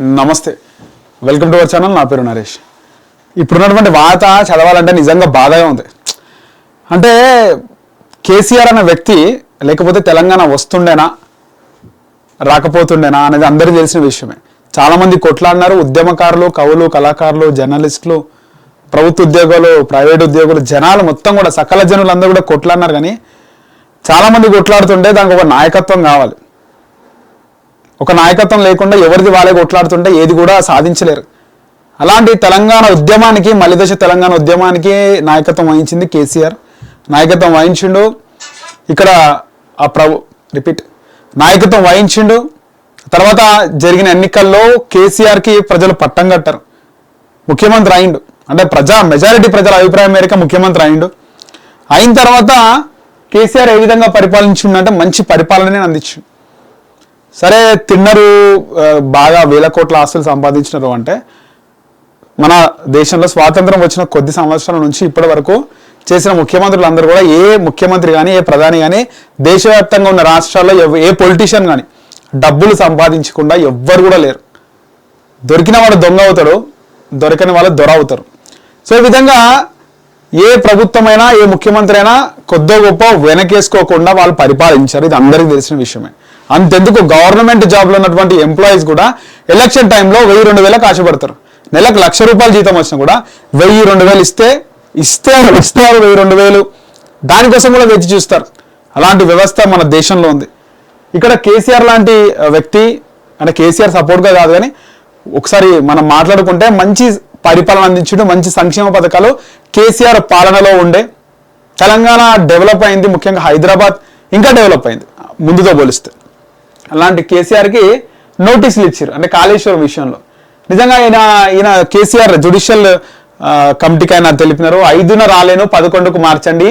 నమస్తే. Welcome to our channel నా పేరు నరేష్. ఇప్పుడున్నటువంటి వార్త చదవాలంటే నిజంగా బాధగా ఉంది. అంటే కేసీఆర్ అనే వ్యక్తి లేకపోతే తెలంగాణ వస్తుండేనా రాకపోతుండేనా అనేది అందరికీ తెలిసిన విషయమే. చాలామంది కొట్లాడినారు. ఉద్యమకారులు కవులు కళాకారులు జర్నలిస్టులు ప్రభుత్వ ఉద్యోగులు ప్రైవేట్ ఉద్యోగులు జనాలు మొత్తం కూడా సకల జనులు అందరూ కూడా కొట్లాడినారు కానీ చాలామంది కొట్లాడుతుంటే దానికి ఒక నాయకత్వం కావాలి. ఒక నాయకత్వం లేకుండా ఎవరిది వాళ్ళే కొట్లాడుతుంటే ఏది కూడా సాధించలేరు. అలాంటి తెలంగాణ ఉద్యమానికి మలిదశ తెలంగాణ ఉద్యమానికి నాయకత్వం వహించింది కేసీఆర్. నాయకత్వం వహించిండు. ఇక్కడ ఆ ప్రభు రిపీట్. నాయకత్వం వహించిండు. తర్వాత జరిగిన ఎన్నికల్లో కేసీఆర్కి ప్రజలు పట్టం కట్టారు. ముఖ్యమంత్రి అయిండు. అంటే ప్రజా మెజారిటీ ప్రజల అభిప్రాయం మేరకు ముఖ్యమంత్రి అయిండు. అయిన తర్వాత కేసీఆర్ ఏ విధంగా పరిపాలించిండంటే మంచి పరిపాలననే అందించిండు. సరే తిన్నరు బాగా వేల కోట్ల ఆస్తులు సంపాదించినారు అంటే మన దేశంలో స్వాతంత్రం వచ్చిన కొద్ది సంవత్సరాల నుంచి ఇప్పటి వరకు చేసిన ముఖ్యమంత్రులు అందరూ కూడా ఏ ముఖ్యమంత్రి కానీ ఏ ప్రధాని కానీ దేశవ్యాప్తంగా ఉన్న రాష్ట్రాల్లో ఏ పొలిటీషియన్ కానీ డబ్బులు సంపాదించకుండా ఎవ్వరు కూడా లేరు. దొరికిన వాడు దొంగ అవుతాడు దొరకని వాళ్ళు దొర అవుతారు. సో ఈ విధంగా ఏ ప్రభుత్వమైనా ఏ ముఖ్యమంత్రి అయినా కొద్దో గొప్ప వెనకేసుకోకుండా వాళ్ళు పరిపాలించారు. ఇది అందరికీ తెలిసిన విషయమే. అంతెందుకు గవర్నమెంట్ జాబ్లో ఉన్నటువంటి ఎంప్లాయీస్ కూడా ఎలక్షన్ టైంలో వెయ్యి రెండు వేలకు ఆశపడతారు. నెలకు లక్ష రూపాయలు జీతం వచ్చినా కూడా వెయ్యి రెండు వేలు ఇస్తే ఇస్తే ఇస్తారు వెయ్యి రెండు వేలు. దానికోసం కూడా వేచి చూస్తారు. అలాంటి వ్యవస్థ మన దేశంలో ఉంది. ఇక్కడ కేసీఆర్ లాంటి వ్యక్తి అంటే కేసీఆర్ సపోర్ట్గా కాదు కానీ ఒకసారి మనం మాట్లాడుకుంటే మంచి పరిపాలన అందించడం మంచి సంక్షేమ పథకాలు కేసీఆర్ పాలనలో ఉండే. తెలంగాణ డెవలప్ అయింది ముఖ్యంగా హైదరాబాద్ ఇంకా డెవలప్ అయింది ముందుతో పోలిస్తే. అలాంటి కేసీఆర్కి నోటీసులు ఇచ్చారు అంటే కాళేశ్వరం విషయంలో. నిజంగా ఈయన ఈయన కేసీఆర్ జుడిషియల్ కమిటీకి ఆయన తెలిపినారు ఐదున రాలేను పదకొండుకు మార్చండి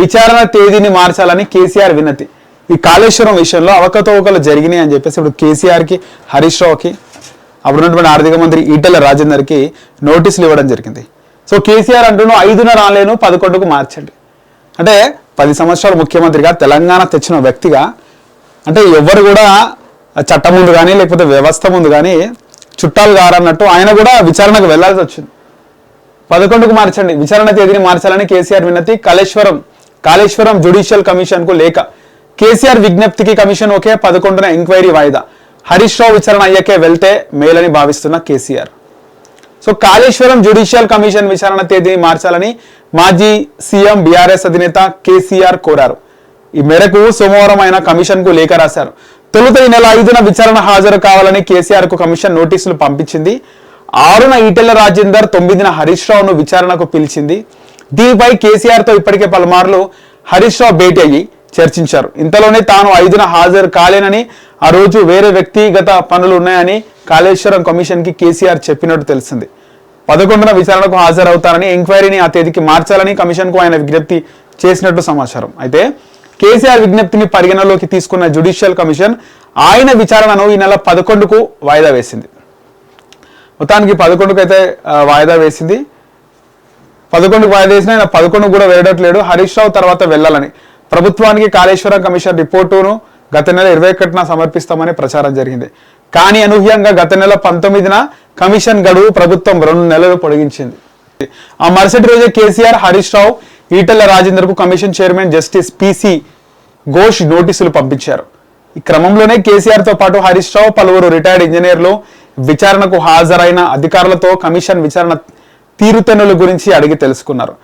విచారణ తేదీని మార్చాలని కేసీఆర్ వినతి. ఈ కాళేశ్వరం విషయంలో అవకతవకలు జరిగినాయి అని చెప్పేసి ఇప్పుడు కేసీఆర్కి హరీష్ రావుకి అప్పుడు ఉన్నటువంటి ఆర్థిక మంత్రి ఈటెల రాజేందర్కి నోటీసులు ఇవ్వడం జరిగింది. సో కేసీఆర్ అంటున్నాడు ఐదున రాలేను పదకొండుకు మార్చండి. అంటే పది సంవత్సరాలు ముఖ్యమంత్రిగా తెలంగాణ తెచ్చిన వ్యక్తిగా అంటే ఎవరు కూడా చట్టం ముందు కానీ లేకపోతే వ్యవస్థ ముందు కానీ చుట్టాలు గారన్నట్టు ఆయన కూడా విచారణకు వెళ్ళాల్సి వచ్చింది. పదకొండుకు మార్చండి. విచారణ తేదీని మార్చాలని కేసీఆర్ వినతి కాళేశ్వరం కాళేశ్వరం జ్యుడిషియల్ కమిషన్కు లేక కేసీఆర్ విజ్ఞప్తికి కమిషన్ ఒకే పదకొండున ఎంక్వైరీ వాయిదా. హరీష్ రావు విచారణ అయ్యాకే వెళ్తే మేలని భావిస్తున్న KCR. So Kaleshwaram judicial commission విచారణ తేదీని మార్చాలని మాజీ సీఎం బీఆర్ఎస్ అధినేత కేసీఆర్ కోరారు. ఈ మేరకు సోమవారం ఆయన కమిషన్కు లేఖ రాశారు. తొలుత ఈ నెల ఐదున విచారణ హాజరు కావాలని కేసీఆర్కు కమిషన్ నోటీసులు పంపించింది. ఆరున ఈటెల రాజేందర్ తొమ్మిదిన హరీష్ రావును విచారణకు పిలిచింది. దీనిపై కేసీఆర్తో ఇప్పటికే పలుమార్లు హరీష్ రావు భేటీ అయ్యి చర్చించారు. ఇంతలోనే తాను ఐదున హాజరు కాలేనని ఆ రోజు వేరే వ్యక్తిగత పనులు ఉన్నాయని కాళేశ్వరం కమిషన్కి కేసీఆర్ చెప్పినట్టు తెలిసింది. పదకొండున విచారణకు హాజరవుతారని ఎంక్వైరీని ఆ తేదీకి మార్చాలని కమిషన్కు ఆయన విజ్ఞప్తి చేసినట్టు సమాచారం. అయితే కేసీఆర్ విజ్ఞప్తిని పరిగణలోకి తీసుకున్న జ్యుడిషియల్ కమిషన్ ఆయన విచారణను ఈ నెల పదకొండుకు వాయిదా వేసింది. మొత్తానికి పదకొండుకు అయితే వాయిదా వేసింది. పదకొండుకు వాయిదా వేసిన ఆయన పదకొండు కూడా వెళ్ళట్లేడు హరీష్ రావు తర్వాత వెళ్ళాలని. ప్రభుత్వానికి కాళేశ్వరం కమిషన్ రిపోర్టును గత నెల ఇరవై ఒకటిన సమర్పిస్తామని ప్రచారం జరిగింది. కానీ అనూహ్యంగా గత నెల పంతొమ్మిదిన కమిషన్ గడువు ప్రభుత్వం రెండు నెలలు పొడిగించింది. ఆ మరుసటి రోజే KCR Harish Rao Etela రాజేందర్కు commission chairman justice PC Ghosh నోటీసులు పంపించారు. ఈ క్రమంలోనే కేసీఆర్తో పాటు హరీష్ రావు పలువురు రిటైర్డ్ ఇంజనీర్లు విచారణకు హాజరైన అధికారులతో కమిషన్ విచారణ తీరుతెన్నుల గురించి అడిగి తెలుసుకున్నారు.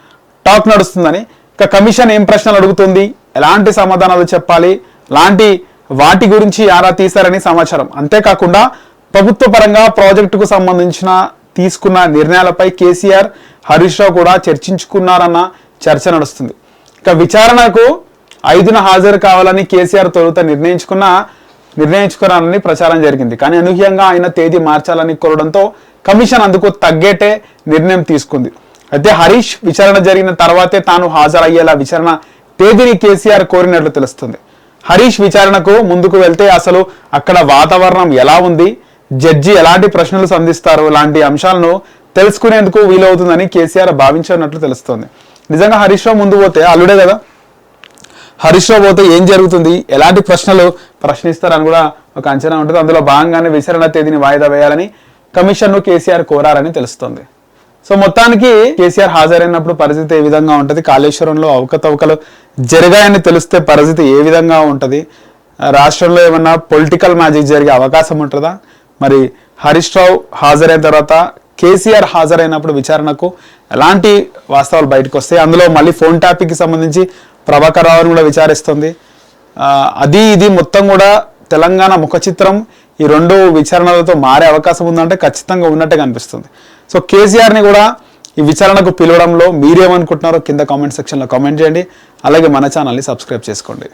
టాక్ నడుస్తుందని ఇక కమిషన్ ఏం ప్రశ్నలు అడుగుతుంది ఎలాంటి సమాధానాలు చెప్పాలి లాంటి వాటి గురించి ఆరా తీశారని సమాచారం. అంతేకాకుండా ప్రభుత్వ పరంగా ప్రాజెక్టుకు సంబంధించిన తీసుకున్న నిర్ణయాలపై కేసీఆర్ హరీష్ రావు కూడా చర్చించుకున్నారన్న చర్చ నడుస్తుంది. ఇక విచారణకు ఐదున హాజరు కావాలని కేసీఆర్ తొలుత నిర్ణయించుకున్న నిర్ణయించుకున్నానని ప్రచారం జరిగింది. కానీ అనూహ్యంగా ఆయన తేదీ మార్చాలని కోరడంతో కమిషన్ అందుకు తగ్గేటే నిర్ణయం తీసుకుంది. అయితే హరీష్ విచారణ జరిగిన తర్వాతే తాను హాజరయ్యేలా విచారణ తేదీని కేసీఆర్ కోరినట్లు తెలుస్తుంది. హరీష్ విచారణకు ముందుకు వెళ్తే అసలు అక్కడ వాతావరణం ఎలా ఉంది? జడ్జి ఎలాంటి ప్రశ్నలు సంధిస్తారు? లాంటి అంశాలను తెలుసుకునేందుకు వీలవుతుందని కేసీఆర్ భావించినట్లు తెలుస్తోంది. నిజంగా హరీష్ రావు ముందు పోతే అల్లుడే కదా? హరీష్ రావు పోతే ఏం జరుగుతుంది? ఎలాంటి ప్రశ్నలు ప్రశ్నిస్తారని కూడా ఒక అంచనా ఉంటుంది. అందులో భాగంగానే విచారణ తేదీని వాయిదా వేయాలని కమిషన్ను కేసీఆర్ కోరారని తెలుస్తుంది. సో మొత్తానికి కేసీఆర్ హాజరైనప్పుడు పరిస్థితి ఏ విధంగా ఉంటుంది? కాళేశ్వరంలో అవకతవకలు జరిగాయని తెలిస్తే పరిస్థితి ఏ విధంగా ఉంటుంది? రాష్ట్రంలో ఏమన్నా పొలిటికల్ మ్యాజిక్ జరిగే అవకాశం ఉంటుందా? మరి హరీష్ రావు హాజరైన తర్వాత కేసీఆర్ హాజరైనప్పుడు విచారణకు ఎలాంటి వాస్తవాలు బయటకు వస్తాయి అందులో మళ్ళీ ఫోన్ టాపిక్కి సంబంధించి ప్రభాకర్ కూడా విచారిస్తుంది. అది ఇది మొత్తం కూడా తెలంగాణ ముఖ చిత్రం ఈ రెండు విచారణలతో మారే అవకాశం ఉందంటే ఖచ్చితంగా ఉన్నట్టే కనిపిస్తుంది. సో కేసీఆర్ని కూడా ఈ విచారణకు పిలవడంలో మీరేమనుకుంటున్నారో కింద కామెంట్ సెక్షన్లో కామెంట్ చేయండి. అలాగే మన ఛానల్ని సబ్స్క్రైబ్ చేసుకోండి.